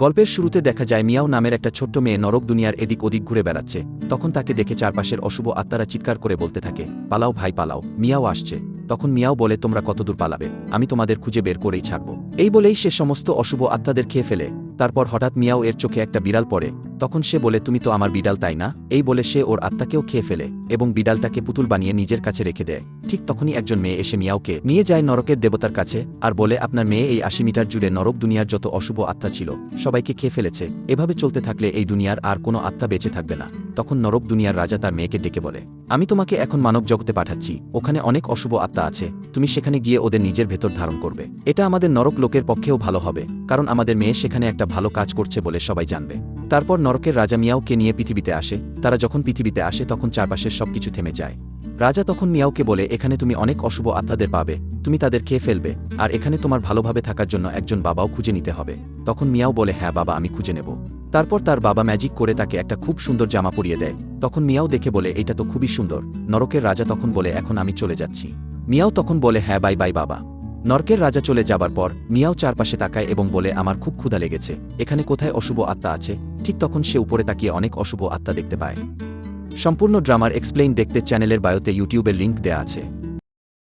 গল্পের শুরুতে দেখা যায় মিয়াও নামের একটা ছোট্ট মেয়ে নরক দুনিয়ার এদিক ওদিক ঘুরে বেড়াচ্ছে। তখন তাকে দেখে চারপাশের অশুভ আত্মারা চিৎকার করে বলতে থাকে, পালাও ভাই, পালাও। মিয়াও আসছে। তখন মিয়াও বলে, তোমরা কতদূর পালাবে? আমি তোমাদের খুঁজে বের করেই ছাড়ব। এই বলেই সে সমস্ত অশুভ আত্মাদের খেয়ে ফেলে। তারপর হঠাৎ মিয়াও এর চোখে একটা বিড়াল পড়ে। তখন সে বলে, তুমি তো আমার বিড়াল, তাই না? এই বলে সে ওর আত্মাকেও খেয়ে ফেলে এবং বিড়ালটাকে পুতুল বানিয়ে নিজের কাছে রেখে দেয়। ঠিক তখনই একজন মেয়ে এসে মিয়াওকে নিয়ে যায় নরকের দেবতার কাছে আর বলে, আপনার মেয়ে এই আশি মিটার জুড়ে নরক দুনিয়ার যত অশুভ আত্মা ছিল, সবাইকে খেয়ে ফেলেছে। এভাবে চলতে থাকলে এই দুনিয়ার আর কোনো আত্মা বেঁচে থাকবে না। তখন নরক দুনিয়ার রাজা তার মেয়েকে ডেকে বলে, আমি তোমাকে এখন মানব জগতে পাঠাচ্ছি। ওখানে অনেক অশুভ আত্মা আছে। তুমি সেখানে গিয়ে ওদের নিজের ভেতর ধারণ করবে। এটা আমাদের নরক লোকের পক্ষেও ভালো হবে, কারণ আমাদের মেয়ে সেখানে একটা ভালো কাজ করছে বলে সবাই জানবে। তারপর নরকের রাজা মিয়াওকে নিয়ে পৃথিবীতে আসে, তারা যখন পৃথিবীতে আসে তখন চারপাশের সবকিছু থেমে যায়। রাজা তখন মিয়াওকে বলে, এখানে তুমি অনেক অশুভ আত্মাদের পাবে, তুমি তাদের খেয়ে ফেলবে, আর এখানে তোমার ভালোভাবে থাকার জন্য একজন বাবাও খুঁজে নিতে হবে। তখন মিয়াও বলে হ্যাঁ বাবা, আমি খুঁজে নেব। তারপর তার বাবা ম্যাজিক করে তাকে একটা খুব সুন্দর জামা পরিয়ে দেয়। তখন মিয়াও দেখে বলে, এটা তো খুবই সুন্দর। নরকের রাজা তখন বলে, এখন আমি চলে যাচ্ছি। মিয়াও তখন বলে হ্যাঁ বাই বাই বাবা। নরকের রাজা চলে যাবার পর মিয়াও চারপাশে তাকায় এবং বলে, আমার খুব ক্ষুধা লেগেছে। এখানে কোথায় অশুভ আত্মা আছে? ঠিক তখন সে উপরে তাকিয়ে অনেক অশুভ আত্মা দেখতে পায়। সম্পূর্ণ ড্রামার এক্সপ্লেইন দেখতে চ্যানেলের বায়োতে ইউটিউবের লিঙ্ক দেয়া আছে।